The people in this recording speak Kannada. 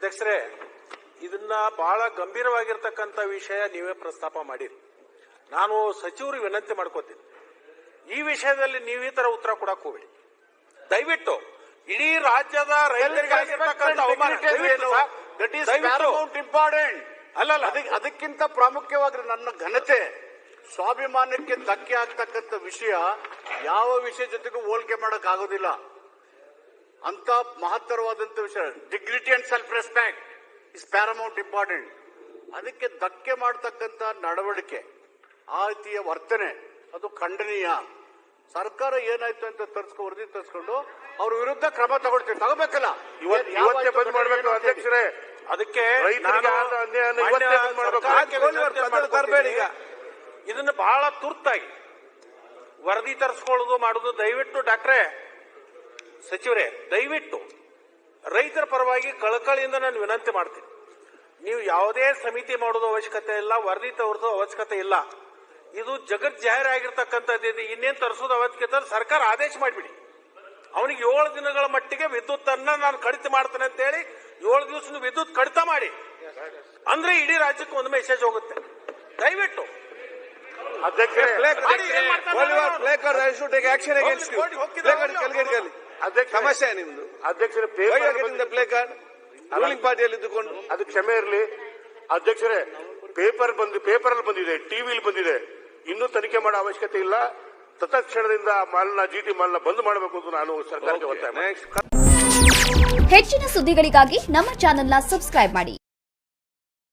ಅಧ್ಯಕ್ಷರೇ ಇದನ್ನ ಬಹಳ ಗಂಭೀರವಾಗಿರ್ತಕ್ಕಂಥ ವಿಷಯ ನೀವೇ ಪ್ರಸ್ತಾಪ ಮಾಡಿರಿ. ನಾನು ಸಚಿವರಿಗೆ ವಿನಂತಿ ಮಾಡ್ಕೋತೀನಿ. ಈ ವಿಷಯದಲ್ಲಿ ನೀವು ಈ ತರ ಉತ್ತರ ಕೊಡಕ್ ಹೋಗ್ಬೇಡಿ. ದಯವಿಟ್ಟು ಇಡೀ ರಾಜ್ಯದ ಇಂಪಾರ್ಟೆಂಟ್. ಅದಕ್- ಅದಕ್ಕಿಂತ ಪ್ರಾಮುಖ್ಯವಾಗಿ ನನ್ನ ಘನತೆ ಸ್ವಾಭಿಮಾನಕ್ಕೆ ಧಕ್ಕೆ ಆಗ್ತಕ್ಕಂಥ ವಿಷಯ ಯಾವ ವಿಷಯ ಜೊತೆಗೂ ಹೋಲಿಕೆ ಮಾಡಕ್ ಆಗೋದಿಲ್ಲ. ಅಂತ ಮಹತ್ತರವಾದಂತ ವಿಷಯ. Dignity and self respect is paramount important ಅದಕ್ಕೆ ಧಕ್ಕೆ ಮಾಡ್ತಕ್ಕಂಥ ನಡವಳಿಕೆ ಆ ರೀತಿಯ ವರ್ತನೆ ಅದು ಖಂಡನೀಯ. ಸರ್ಕಾರ ಏನಾಯ್ತು ಅಂತ ತರ್ಸ್ಕೊ ವರದಿ ತರಿಸ್ಕೊಂಡು ಅವ್ರ ವಿರುದ್ಧ ಕ್ರಮ ತಗೊಳ್ತೀವಿ. ತಗೋಬೇಕಲ್ಲ? ಇವತ್ತು ಬಂದ್ ಮಾಡ್ಬೇಕು. ಅಧ್ಯಕ್ಷರೇ. ಅದಕ್ಕೆ. ತರ್ಬೇಡಿ ಈಗ. ಇದನ್ನ ಬಹಳ ತುರ್ತಾಗಿ ವರದಿ ತರಿಸ್ಕೊಳ್ಳೋದು ಮಾಡೋದು ದಯವಿಟ್ಟು ಡಾಕ್ಟ್ರೇ. ಸಚಿವರೇ ದಯವಿಟ್ಟು ರೈತರ ಪರವಾಗಿ ಕಳಕಳಿಯಿಂದ ನಾನು ವಿನಂತಿ ಮಾಡ್ತೀನಿ ನೀವು ಯಾವುದೇ ಸಮಿತಿ ಮಾಡೋದು ಅವಶ್ಯಕತೆ ಇಲ್ಲ ವರದಿ ತೋರಿಸೋ ಅವಶ್ಯಕತೆ ಇಲ್ಲ ಇದು ಜಗತ್ ಜಾಹೀರಾಗಿರ್ತಕ್ಕಂಥದ್ದು ಇದು ಇನ್ನೇನು ತರಿಸೋದು ಅವಶ್ಯಕತೆ ಸರ್ಕಾರ ಆದೇಶ ಮಾಡಿಬಿಡಿ ಅವನಿಗೆ ಏಳು ದಿನಗಳ ಮಟ್ಟಿಗೆ ವಿದ್ಯುತ್ ಅನ್ನ ನಾನು ಕಡಿತ ಮಾಡ್ತೇನೆ ಅಂತ ಹೇಳಿ ಏಳು ದಿವಸ ವಿದ್ಯುತ್ ಕಡಿತ ಮಾಡಿ ಅಂದ್ರೆ ಇಡೀ ರಾಜ್ಯಕ್ಕೆ ಒಂದು ಮೆಸೇಜ್ ಹೋಗುತ್ತೆ ದಯವಿಟ್ಟು ಅಧ್ಯಕ್ಷರೇ ಅಧ್ಯಕ್ಷ ಸಮಸ್ಯೆ ನಿಮ್ದು? ಅಧ್ಯಕ್ಷರ ಪ್ಲೇ ಕಾರ್ಡ್ ರೂಲಿಂಗ್ ಪಾರ್ಟಿಯಲ್ಲಿ ಇದ್ದುಕೊಂಡು? ಅದು ಕ್ಷಮೆ ಇರಲಿ. ಅಧ್ಯಕ್ಷರೇ ಪೇಪರ್ ಬಂದು ಪೇಪರ್ ಅಲ್ಲಿ ಬಂದಿದೆ ಟಿವಿಲಿ ಬಂದಿದೆ. ಇನ್ನೂ ತನಿಖೆ ಮಾಡೋ ಅವಶ್ಯಕತೆ ಇಲ್ಲ. ತತ್ಕ್ಷಣದಿಂದ ಮಾಲ್ನ ಜಿ ಟಿ ಮಾಲ್ನ ಬಂದ್ ಮಾಡಬೇಕು ಅಂತ ನಾನು ಸರ್ಕಾರಕ್ಕೆ ಒತ್ತಾಯ ಮಾಡ್ತೀನಿ. ಹೆಚ್ಚಿನ ಸುದ್ದಿಗಳಿಗಾಗಿ ನಮ್ಮ ಚಾನೆಲ್ನ ಸಬ್ಸ್ಕ್ರೈಬ್ ಮಾಡಿ.